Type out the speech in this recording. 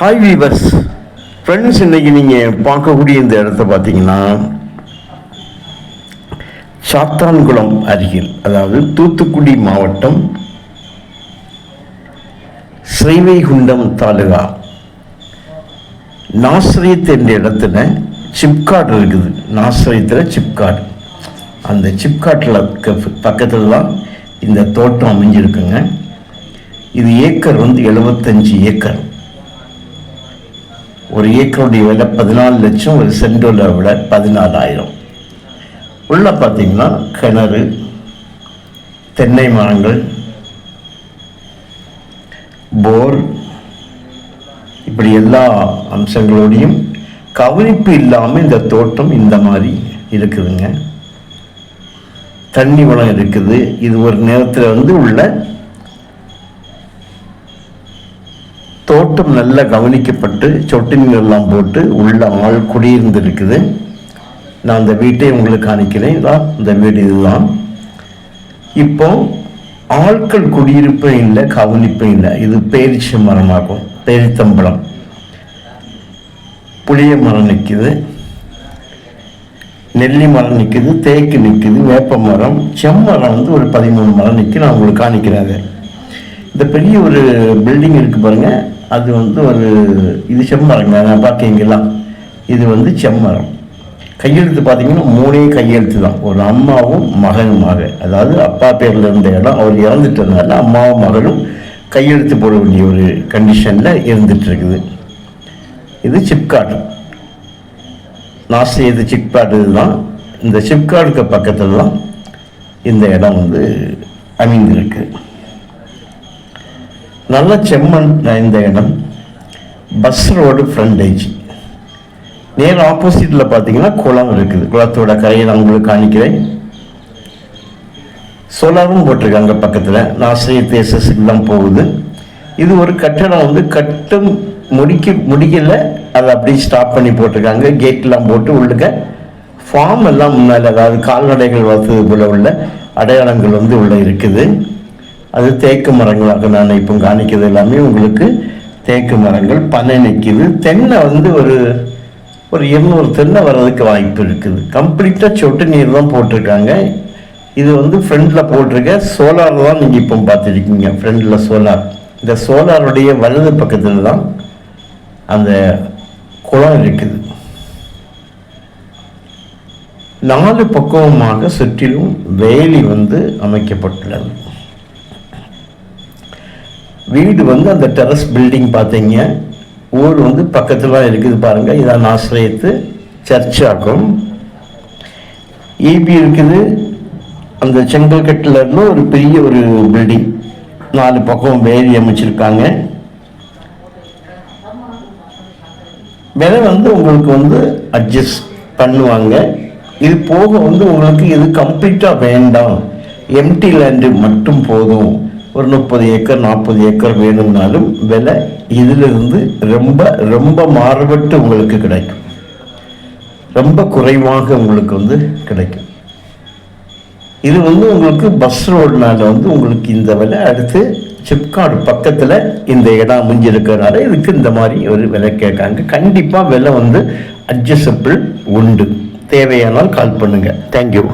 Hi viewers friends இன்னைக்கு நீங்கள் பார்க்கக்கூடிய இந்த இடத்த பார்த்தீங்கன்னா சாத்தான்குளம் அருகில் அதாவது தூத்துக்குடி மாவட்டம் ஸ்ரீவைகுண்டம் தாலுகா. நாசிரியத் என்ற இடத்துல சிப்காட் இருக்குது. நாசிரியத்தில் சிப்காட். அந்த சிப்காட்டில் பக்கத்தில் தான் இந்த தோட்டம் அமைஞ்சிருக்குங்க. இது ஏக்கர் வந்து எழுபத்தஞ்சு ஏக்கர். ஒரு ஏக்கருடைய விலை பதினாலு லட்சம் ஒரு சென்டோல விட பதினாலாயிரம். உள்ள பார்த்தீங்கன்னா கிணறு தென்னை மரங்கள் போர் இப்படி எல்லா அம்சங்களோடையும் கவனிப்பு இல்லாமல் இந்த தோட்டம் இந்த மாதிரி இருக்குதுங்க. தண்ணி வளம் இருக்குது. இது ஒரு நேரத்தில் வந்து உள்ள தோட்டம் நல்லா கவனிக்கப்பட்டு சொட்டு நீரெல்லாம் போட்டு உள்ள ஆள் குடியிருந்து இருக்குது நான் அந்த வீட்டை உங்களுக்கு காணிக்கிறேன். இதான் இந்த வீடு இதுதான். இப்போ ஆட்கள் குடியிருப்பும் இல்லை கவனிப்பும் இல்லை. இது பேரிச்ச மரமாகும் பேரித்தம்பழம் புளிய மரம் நிற்குது. நெல்லி மரம் நிற்குது தேக்கு நிற்குது வேப்ப மரம். செம்மரம் வந்து ஒரு பதிமூணு மரம் நிற்கி நான் உங்களுக்கு காணிக்கிறாங்க இந்த பெரிய ஒரு பில்டிங் இருக்குது பாருங்கள் அது வந்து ஒரு இது செம்மரங்க நான் பார்க்கீங்களா இது வந்து செம்மரம். கையெழுத்து பார்த்தீங்கன்னா மூணே கையெழுத்து தான். ஒரு அம்மாவும் மகனுமாக. அதாவது அப்பா பேரில் இருந்த இடம் அவர் இறந்துட்டதுனால அம்மாவும் மகளும் கையெழுத்து போட வேண்டிய ஒரு கண்டிஷனில் இருந்துட்டு இருக்குது இது சிப்காட். நான் செய்த சிப்காட் இதுதான். இந்த சிப்காடுக்கு பக்கத்தில் தான் இந்த இடம் வந்து அமைந்திருக்கு. நல்ல செம்மண் இந்த இடம் பஸ் ரோடு ஃப்ரண்டேஜ் நேர் ஆப்போசிட்டில் பார்த்தீங்கன்னா குளம் இருக்குது. குளத்தோட கரையை நான் உங்களுக்கு காணிக்கிறேன் சோலாரும் போட்டிருக்காங்க பக்கத்தில். நாசிரியர் தேசஸுக்கு தான் போகுது. இது ஒரு கட்டடம் வந்து கட்டும் முடிக்க முடியல அதை அப்படியே ஸ்டாப் பண்ணி போட்டிருக்காங்க. கேட்லாம் போட்டு உள்ளுக்க ஃபார்ம் எல்லாம் முன்னால் அதாவது கால்நடைகள் வளர்த்தது போல உள்ள அடையாளங்கள் வந்து உள்ளே இருக்குது. அது தேக்கு மரங்களாக நான் இப்போ காணிக்கிறது எல்லாமே உங்களுக்கு தேக்கு மரங்கள் பனை நிற்கிது தென்னை வந்து ஒரு ஒரு இருநூறு தென்னை வர்றதுக்கு வாய்ப்பு இருக்குது. கம்ப்ளீட்டாக சொட்டு நீர் தான் போட்டிருக்காங்க. இது வந்து ஃப்ரண்டில் போட்டிருக்க சோலார் தான் நீங்கள் இப்போ பார்த்துருக்கீங்க. ஃப்ரண்டில் சோலார் இந்த சோலாருடைய வலது பக்கத்தில் தான் அந்த குளம் இருக்குது. நாலு பக்குவமாக சுற்றிலும் வேலி வந்து அமைக்கப்பட்டுள்ளது. வீடு வந்து அந்த டெரஸ் பில்டிங் பார்த்தீங்க. ஊர் வந்து பக்கத்தில் இருக்குது பாருங்கள் இதான் ஆசிரியத்து சர்ச் ஆகும். ஈபி இருக்குது. அந்த செங்கல்கட்டில் இருந்து ஒரு பெரிய ஒரு பில்டிங் நாலு பக்கம் வேலி அமைச்சிருக்காங்க. விலை வந்து உங்களுக்கு வந்து அட்ஜஸ்ட் பண்ணுவாங்க. இது போக வந்து உங்களுக்கு இது கம்ப்ளீட்டாக வேண்டாம். எம்டி லேண்டு மட்டும் போதும். ஒரு முப்பது ஏக்கர் நாற்பது ஏக்கர் வேணும்னாலும் விலை இதிலிருந்து ரொம்ப ரொம்ப மாறுபட்டு உங்களுக்கு கிடைக்கும். ரொம்ப குறைவாக உங்களுக்கு வந்து கிடைக்கும். இது வந்து உங்களுக்கு பஸ் ரோடுனால வந்து உங்களுக்கு இந்த விலை அடுத்து சிப்காடு பக்கத்தில் இந்த இடம் அமைஞ்சிருக்கிறனால இதுக்கு இந்த மாதிரி ஒரு விலை கேட்காங்க கண்டிப்பாக விலை வந்து அட்ஜஸ்டபிள் உண்டு. தேவையானால் கால் பண்ணுங்கள் தேங்க்யூ